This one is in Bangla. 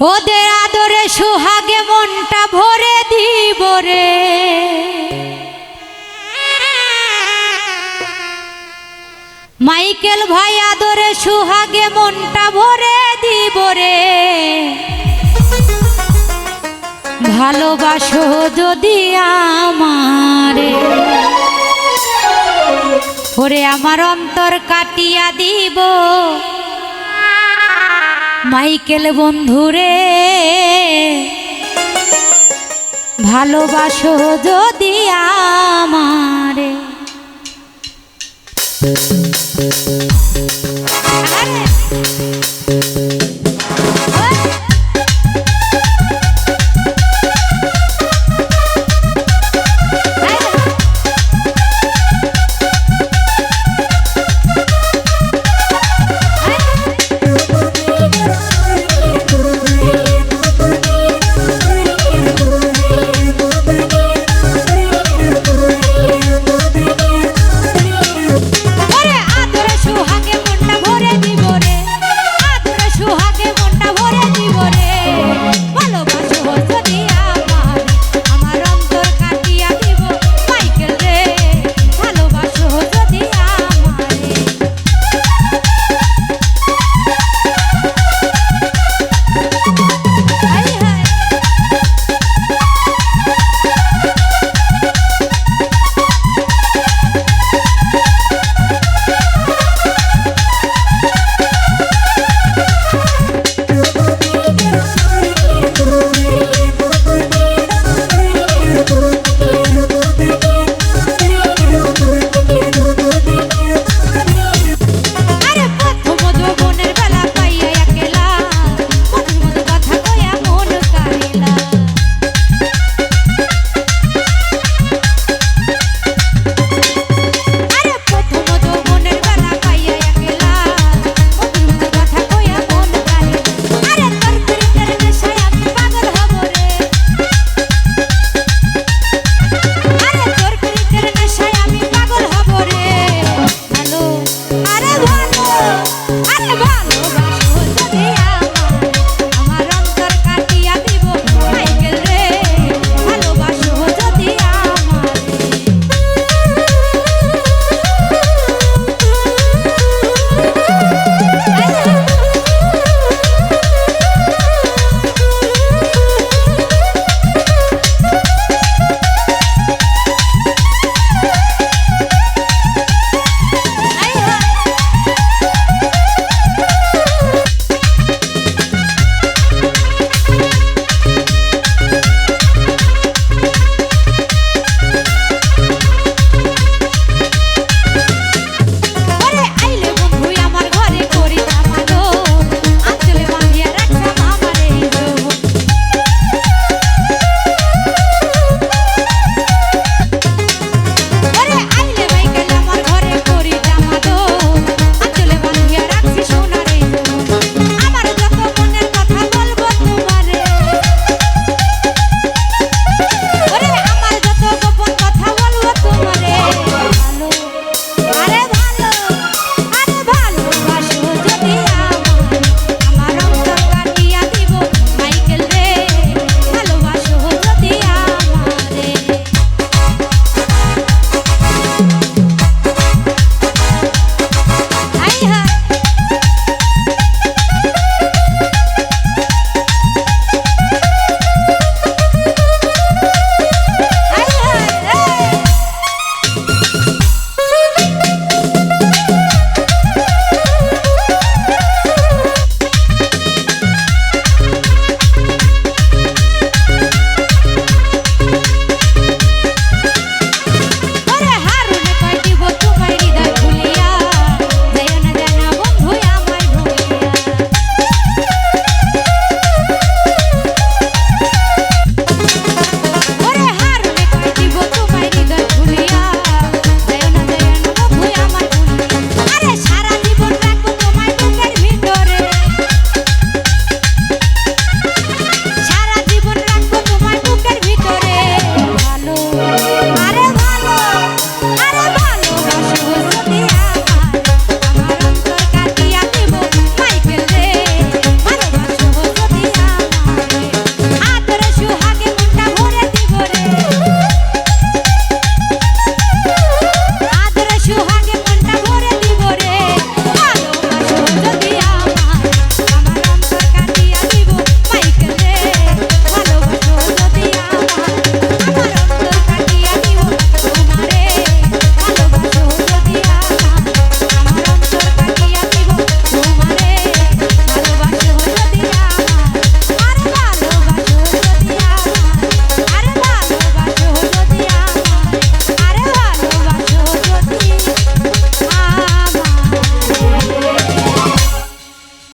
ওরে আদরে সুহাগে মনটা ভরে দিব রে। মাইকেল ভাই আদরে সুহাগে মনটা ভরে দিব রে। ভালোবাসো যদি আমারে। ওরে আমার অন্তর কাটিয়া দিব। মাইকেল বন্ধুরে ভালোবাসো যদি আমারে।